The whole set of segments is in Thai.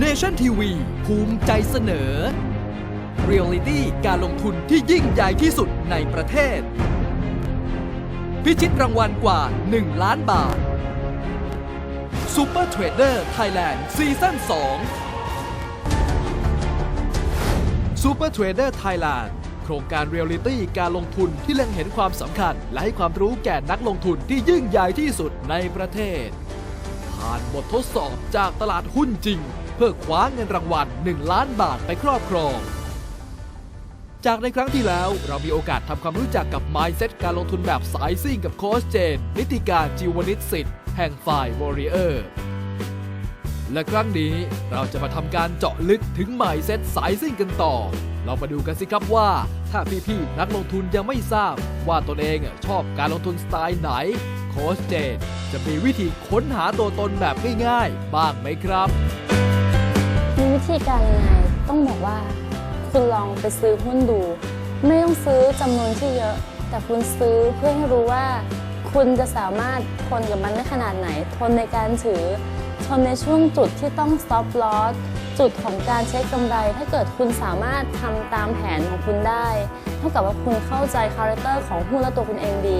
Nation TV ภูมิใจเสนอ Reality การลงทุนที่ยิ่งใหญ่ที่สุดในประเทศ พิชิตรางวัลกว่า 1 ล้านบาท Super Trader Thailand ซีซั่น2 Super Trader Thailand โครงการเรียลลิตี้การลงทุนที่เล็งเห็นความสำคัญ และให้ความรู้แก่นักลงทุนที่ยิ่งใหญ่ที่สุดในประเทศ ผ่านบททดสอบจากตลาดหุ้นจริง พื่อคว้าเงินรางวัล 1 ล้านบาทไปครอบครอง จากในครั้งที่แล้วเรามีโอกาสทำความรู้จักกับ Mindset การลงทุนแบบสายซิ่งกับโค้ชเจน นิติการจิวนิตสิทธิ์แห่งฝ่าย Warrior และครั้งนี้เราจะมาทำการเจาะลึกถึง Mindset สายซิ่งกันต่อ เรามาดูกันสิครับว่า ถ้าพี่ๆนักลงทุนยังไม่ทราบ ว่าตนเองชอบการลงทุนสไตล์ไหนโค้ชเจนจะมีวิธีค้นหาตัวตนแบบง่ายๆ บ้างไหมครับ มีวิธีการยังไง ต้องบอกว่า คุณลองไปซื้อหุ้นดู ไม่ต้องซื้อจำนวนที่เยอะ แต่คุณซื้อเพื่อให้รู้ว่า คุณจะสามารถทนกับมันได้ขนาดไหน ทนในการถือ ทนในช่วงจุดที่ต้อง stop loss จุดของการเช็คกำไร ถ้าเกิดคุณสามารถทำตามแผนของคุณได้ เท่ากับว่าคุณเข้าใจคาแรคเตอร์ของหุ้นและตัวคุณเองดี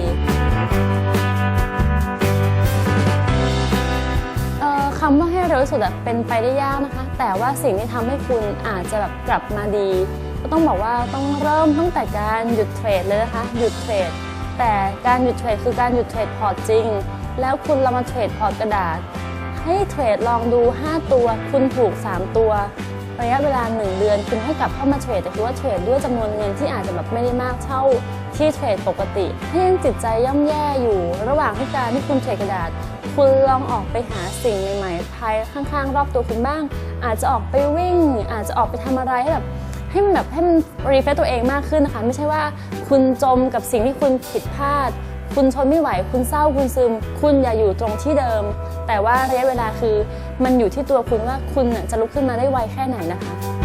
คำว่าให้เร็วสุดเป็นไปได้ยากนะคะ แต่ว่าสิ่งที่ทำให้คุณอาจจะแบบกลับมาดี ก็ต้องบอกว่าต้องเริ่มตั้งแต่การหยุดเทรดเลยนะคะ หยุดเทรด แต่การหยุดเทรดคือการหยุดเทรดพอร์ตจริง แล้วคุณเรามาเทรดพอร์ตกระดาษ ให้เทรดลองดู 5 ตัว คุณถูก 3 ตัว ระยะเวลา 1 เดือน คุณให้กลับเข้ามาเทรด แต่คือว่าเทรดด้วยจำนวนเงินที่อาจจะแบบไม่ได้มากเท่าที่เทรดปกติถ้ยังจิตใจย่ำแย่อยู่ ระหว่างที่การที่คุณเทรดกระดาษ คุณลองออกไปหาสิ่งใหม่ๆภายข้างๆ รอบตัวคุณบ้าง อาจจะออกไปวิ่ง อาจจะออกไปทำอะไรให้แบบให้มันแบบให้มันรีเฟซตัวเองมากขึ้นนะคะ ไม่ใช่ว่าคุณจมกับสิ่งที่คุณผิดพลาด คุณทนไม่ไหว คุณเศร้าคุณซึม คุณอย่าอยู่ตรงที่เดิม แต่ว่าระยะเวลาคือมันอยู่ที่ตัวคุณว่าคุณจะลุกขึ้นมาได้ไวแค่ไหนนะคะ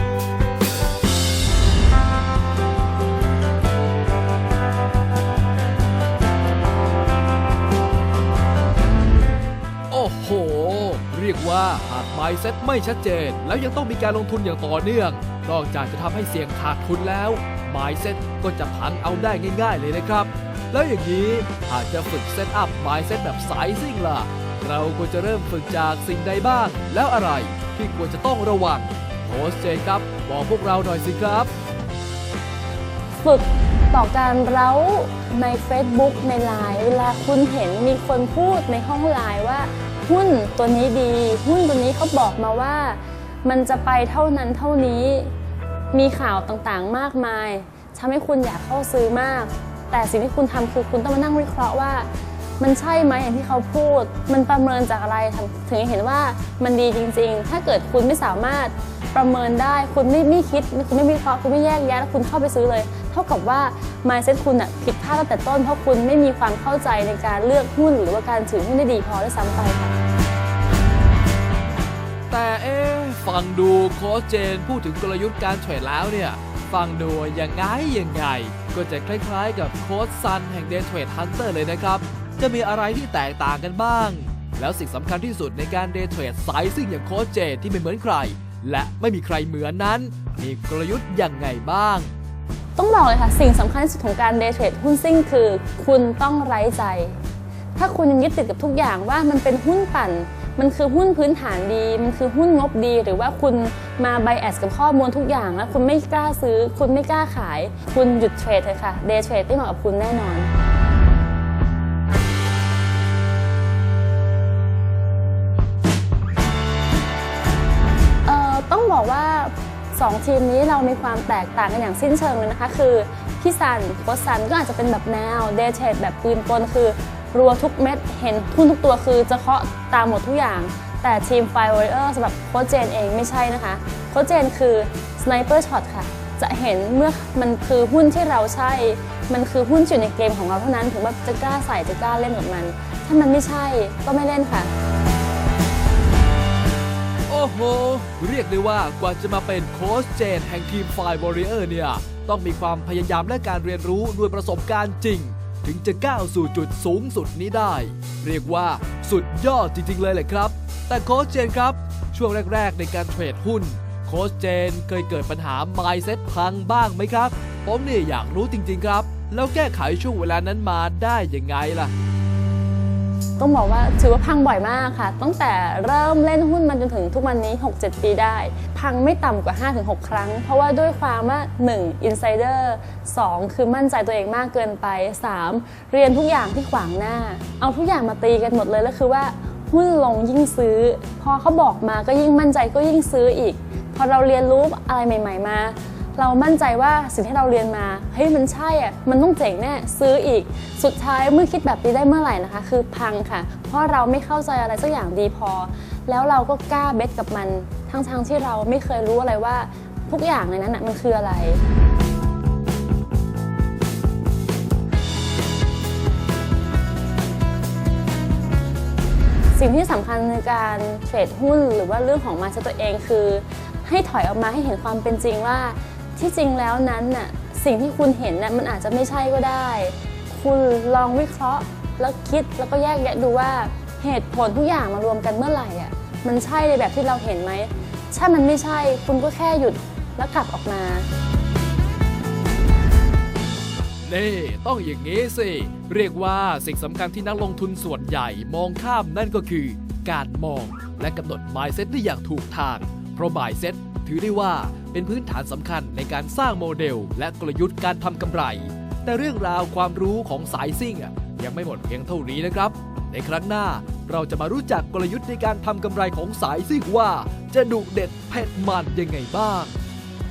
เรียกว่าหาก mindset ไม่ชัดเจน แล้วยังต้องมีการลงทุนอย่างต่อเนื่อง นอกจากจะทำให้เสี่ยงขาดทุนแล้ว mindset ก็จะพังเอาได้ง่าย ๆ เลยนะครับ แล้วอย่างนี้หากจะฝึกเซตอัพ mindset แบบสายซิ่งล่ะ เราควรจะเริ่มฝึกจากสิ่งใดบ้าง แล้วอะไรที่ควรจะต้องระวังโค้ชเจครับบอกพวกเราหน่อยสิครับ ฝึกต่อการเร้าใน Facebook ในไลน์เวลาคุณเห็นมีคนพูดในห้องไลน์ว่า หุ้นตัวนี้ดี หุ้นตัวนี้เขาบอกมาว่า มันจะไปเท่านั้นเท่านี้ มีข่าวต่างๆมากมายทำให้คุณอยากเข้าซื้อมาก แต่สิ่งที่คุณทำคือคุณต้องมานั่งวิเคราะห์ว่า มันใช่ไหมอย่างที่เขาพูด มันประเมินจากอะไรถึงเห็นว่ามันดีจริง ๆ ถ้าเกิดคุณไม่สามารถประเมินได้คุณไม่ไม่คิดคุณไม่วิเคราะห์คุณไม่แยกแยะแล้วคุณเข้าไปซื้อเลย เท่ากับว่า mindset คุณอะผิดพลาดตั้งแต่ต้น เพราะคุณไม่มีความเข้าใจในการเลือกหุ้น หรือว่าการถือหุ้นได้ดีพอด้วยซ้ำไปค่ะแต่เอ๊ะฟังดูโค้ชเจนพูดถึงกลยุทธ์การเทรดแล้วเนี่ยฟังดูยังไงยังไง ก็จะคล้ายๆกับโค้ชซันแห่ง Day Trade Hunter เลยนะครับ จะมีอะไรที่แตกต่างกันบ้าง แล้วสิ่งสำคัญที่สุดในการ Day Trade สายซิ่งอย่างโค้ชเจที่ไม่เหมือนใคร และไม่มีใครเหมือนนั้น มีกลยุทธ์ยังไงบ้าง ต้องบอกเลยค่ะ สิ่งสำคัญที่สุดของการเดย์เทรดหุ้นซิ่งคือ คุณต้องไร้ใจ ถ้าคุณยังยึดติดกับทุกอย่างว่ามันเป็นหุ้นปั่น มันคือหุ้นพื้นฐานดี มันคือหุ้นงบดี หรือว่าคุณมาไบแอสกับข้อมูลทุกอย่างแล้วคุณไม่กล้าซื้อ คุณไม่กล้าขาย คุณหยุดเทรดเลยค่ะเดย์เทรดไม่เหมาะกับคุณแน่นอน ต้องบอกว่า 2 ทีมนี้เรามีความแตกต่างกันอย่างสิ้นเชิงเลยนะคะ คือพี่ซันโค้ชซันก็อาจจะเป็นแบบแนวเดเทรดแบบปืนกลคือรัวทุกเม็ดเห็นทุนทุกตัวคือจะเคาะตามหมดทุกอย่าง แต่ทีมไฟวอริเออร์สำหรับโค้ชเจนเองไม่ใช่นะคะโค้ชเจนคือสไนเปอร์ช็อตค่ะจะเห็นเมื่อมันคือหุ้นที่เราใช่ มันคือหุ้นอยู่ในเกมของเราเท่านั้นถึงว่าจะกล้าใส่จะกล้าเล่นกับมัน ถ้ามันไม่ใช่ก็ไม่เล่นค่ะ อ้โห เรียกได้ว่ากว่าจะมาเป็นโค้ชเจนแห่งทีมไฟบอริเออร์เนี่ย ต้องมีความพยายามและการเรียนรู้ด้วยประสบการณ์จริง ถึงจะก้าวสู่จุดสูงสุดนี้ได้ เรียกว่าสุดยอดจริง ๆ เลยแหละครับ แต่โค้ชเจนครับ ช่วงแรก ๆ ในการเทรดหุ้น โค้ชเจนเคยเกิดปัญหา mindset พังบ้างไหมครับ ผมเนี่ยอยากรู้จริง ๆ ครับ แล้วแก้ไขช่วงเวลานั้นมาได้ยังไงล่ะ ต้องบอกว่าถือว่าพังบ่อยมากค่ะ ตั้งแต่เริ่มเล่นหุ้นมาจนถึงทุกวันนี้ 6-7 ปีได้ พังไม่ต่ำกว่า 5-6 ครั้ง เพราะว่าด้วยความว่า 1. insider 2. คือมั่นใจตัวเองมากเกินไป 3. เรียนทุกอย่างที่ขวางหน้า เอาทุกอย่างมาตีกันหมดเลยแล้วคือว่าหุ้นลงยิ่งซื้อ พอเขาบอกมาก็ยิ่งมั่นใจก็ยิ่งซื้ออีก พอเราเรียนรู้อะไรใหม่ ๆ มา เรามั่นใจว่าสิ่งที่เราเรียนมาเฮ้ยมันใช่อะมันต้องเจ๋งแน่ซื้ออีก สุดท้ายเมื่อคิดแบบนี้ได้เมื่อไหร่นะคะ คือพังค่ะ เพราะเราไม่เข้าใจอะไรสักอย่างดีพอ แล้วเราก็กล้าเบ็ดกับมันทั้งๆที่เราไม่เคยรู้อะไรว่าทุกอย่างในนั้นมันคืออะไรสิ่งที่สำคัญในการเทรดหุ้นหรือว่าเรื่องของมาตัวเองคือ ให้ถอยออกมาให้เห็นความเป็นจริงว่า ที่จริงแล้วนั้นน่ะสิ่งที่คุณเห็นน่ะมันอาจจะไม่ใช่ก็ได้ คุณลองวิเคราะห์แล้วคิดแล้วก็แยกแยะดูว่าเหตุผลทุกอย่างมารวมกันเมื่อไหร่อะมันใช่ในแบบที่เราเห็นไหมถ้ามันไม่ใช่คุณก็แค่หยุดแล้วกลับออกมานี่ต้องอย่างนี้สิ เรียกว่าสิ่งสำคัญที่นักลงทุนส่วนใหญ่มองข้ามนั่นก็คือ การมองและกำหนด mindset ได้อย่างถูกทาง เพราะ mindset ถือได้ว่าเป็นพื้นฐานสำคัญในการสร้างโมเดล และกลยุทธ์การทำกำไร แต่เรื่องราวความรู้ของสายซิ่งยังไม่หมดเพียงเท่านี้นะครับ ในครั้งหน้าเราจะมารู้จักกลยุทธ์ในการทำกำไรของสายซิ่งว่า จะดุเด็ดเผ็ดมันยังไงบ้าง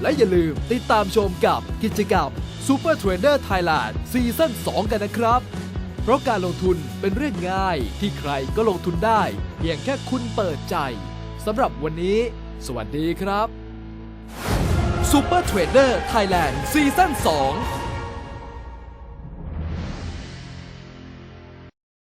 และอย่าลืมติดตามชมกับกิจกรรม Super Trader Thailand ซีซั่น2 กันนะครับ เพราะการลงทุนเป็นเรื่องง่ายที่ใครก็ลงทุนได้ เพียงแค่คุณเปิดใจสำหรับวันนี้ สวัสดีครับ ซูเปอร์เทรดเดอร์ไทยแลนด์ซีซั่น2